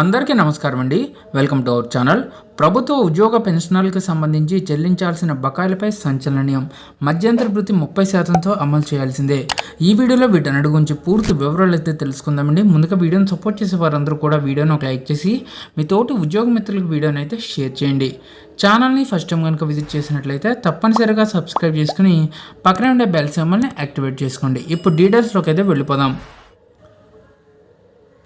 అందరికీ నమస్కారం అండి. Welcome to our channel. ప్రభుత్వ ఉద్యోగ పెన్షనర్లకు సంబంధించి చెల్లించాల్సిన బకాయిలపై సంచలనీయం మధ్యంతర భృతి ముప్పై శాతంతో అమలు చేయాల్సిందే. ఈ వీడియోలో వీటన్నిటి గురించి పూర్తి వివరాలు అయితే తెలుసుకుందామండి ముందుగా వీడియోని సపోర్ట్ చేసే వారందరూ కూడా వీడియోను ఒక లైక్ చేసి మీ తోటి ఉద్యోగ మిత్రులకు వీడియోని అయితే షేర్ చేయండి. ఛానల్ని ఫస్ట్ టైం కనుక విజిట్ చేసినట్లయితే తప్పనిసరిగా సబ్స్క్రైబ్ చేసుకుని పక్కనే ఉండే బెల్ సింబల్ని యాక్టివేట్ చేసుకోండి. ఇప్పుడు డీటెయిల్స్లోకి అయితే వెళ్ళిపోదాం.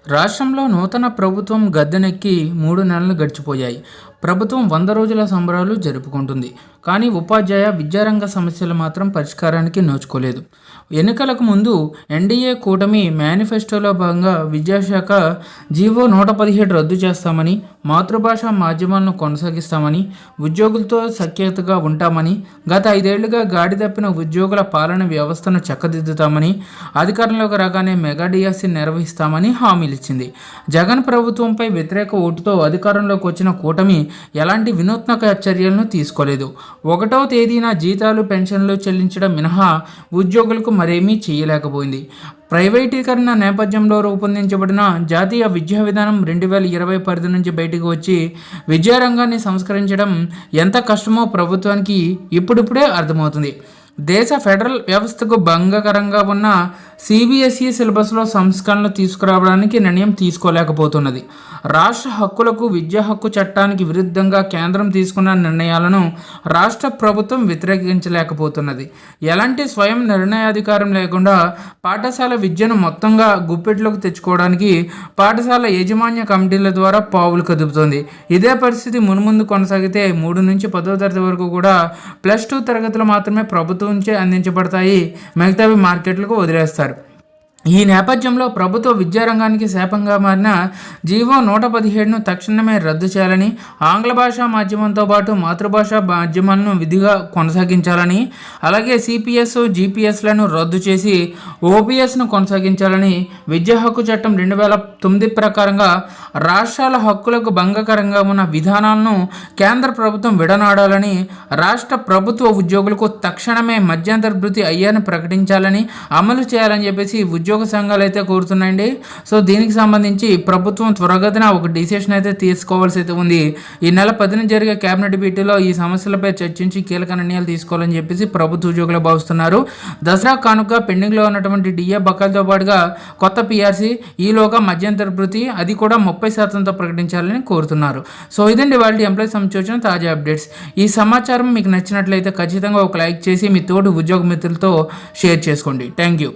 రాష్ట్రంలో నూతన ప్రభుత్వం గద్దెనెక్కి మూడు నెలలు గడిచిపోయాయి. ప్రభుత్వం వంద రోజుల సంబరాలు జరుపుకుంటుంది. కానీ ఉపాధ్యాయ విద్యారంగ సమస్యలు మాత్రం పరిష్కారానికి నోచుకోలేదు. ఎన్నికలకు ముందు ఎన్డీఏ కూటమి మేనిఫెస్టోలో భాగంగా విద్యాశాఖ జీవో నూట పదిహేడు రద్దు చేస్తామని మాతృభాష మాధ్యమాలను కొనసాగిస్తామని ఉద్యోగులతో సఖ్యతగా ఉంటామని గత ఐదేళ్ళుగా గాడి తప్పిన ఉద్యోగుల పాలన వ్యవస్థను చక్కదిద్దుతామని అధికారంలోకి రాగానే మెగా డిఎస్సి నిర్వహిస్తామని హామీలు ఇచ్చింది జగన్ ప్రభుత్వంపై వ్యతిరేక ఓటుతో అధికారంలోకి వచ్చిన కూటమి ఎలాంటి వినూత్నక చర్యలను తీసుకోలేదు. ఒకటో తేదీన జీతాలు పెన్షన్లు చెల్లించడం మినహా ఉద్యోగులకు మరేమీ చేయలేకపోయింది. ప్రైవేటీకరణ నేపథ్యంలో రూపొందించబడిన జాతీయ విద్యా విధానం రెండు వేల ఇరవై పరిధి నుంచి బయటకు వచ్చి విద్యారంగాన్ని సంస్కరించడం ఎంత కష్టమో ప్రభుత్వానికి ఇప్పుడిప్పుడే అర్థమవుతుంది. దేశ ఫెడరల్ వ్యవస్థకు భంగకరంగా ఉన్న సిబిఎస్ఈ సిలబస్లో సంస్కరణలు తీసుకురావడానికి నిర్ణయం తీసుకోలేకపోతున్నది. రాష్ట్ర హక్కులకు విద్యా హక్కు చట్టానికి విరుద్ధంగా కేంద్రం తీసుకున్న నిర్ణయాలను రాష్ట్ర ప్రభుత్వం వ్యతిరేకించలేకపోతున్నది. ఎలాంటి స్వయం నిర్ణయాధికారం లేకుండా పాఠశాల విద్యను మొత్తంగా గుప్పెట్లోకి తెచ్చుకోవడానికి పాఠశాల యాజమాన్య కమిటీల ద్వారా పావులు కదుపుతోంది. ఇదే పరిస్థితి మున్ముందు కొనసాగితే మూడు నుంచి పదో తరగతి వరకు కూడా ప్లస్ టూ తరగతులు మాత్రమే ప్రభుత్వం నుంచే అందించబడతాయి. మిగతావి మార్కెట్లకు వదిలేస్తారు. ఈ నేపథ్యంలో ప్రభుత్వ విద్యారంగానికి శాపంగా మారిన జీవో నూట పదిహేడును తక్షణమే రద్దు చేయాలని ఆంగ్ల భాషా మాధ్యమంతో పాటు మాతృభాష మాధ్యమాలను విధిగా కొనసాగించాలని అలాగే సిపిఎస్ జీపీఎస్లను రద్దు చేసి ఓపీఎస్ను కొనసాగించాలని విద్యా హక్కు చట్టం రెండు వేల తొమ్మిది ప్రకారంగా రాష్ట్రాల హక్కులకు భంగకరంగా ఉన్న విధానాలను కేంద్ర ప్రభుత్వం విడనాడాలని రాష్ట్ర ప్రభుత్వ ఉద్యోగులకు తక్షణమే మధ్యంతర భృతి అయ్యాన్ని ప్రకటించాలని అమలు చేయాలని చెప్పేసి ఉద్యోగ సంఘాలు అయితే కోరుతున్నాయండి. సో దీనికి సంబంధించి ప్రభుత్వం త్వరగతిన ఒక డిసిషన్ అయితే తీసుకోవాల్సి అయితే ఉంది. ఈ నెల పదిన జరిగే కేబినెట్ భేటీలో ఈ సమస్యలపై చర్చించి కీలక నిర్ణయాలు తీసుకోవాలని చెప్పేసి ప్రభుత్వ ఉద్యోగులు భావిస్తున్నారు. దసరా కానుక పెండింగ్లో ఉన్నటువంటి డిఏ బకాయిలతో పాటుగా కొత్త పిఆర్సీ ఈలోగా మధ్యంతర భృతి అది కూడా ముప్పై శాతంతో ప్రకటించాలని కోరుతున్నారు. సో ఇదండి వాళ్ళ ఎంప్లాయీస్ సంబంధించిన తాజా అప్డేట్స్. ఈ సమాచారం మీకు నచ్చినట్లయితే ఖచ్చితంగా ఒక లైక్ చేసి మీ తోటి ఉద్యోగ మిత్రులతో షేర్ చేసుకోండి. Thank you.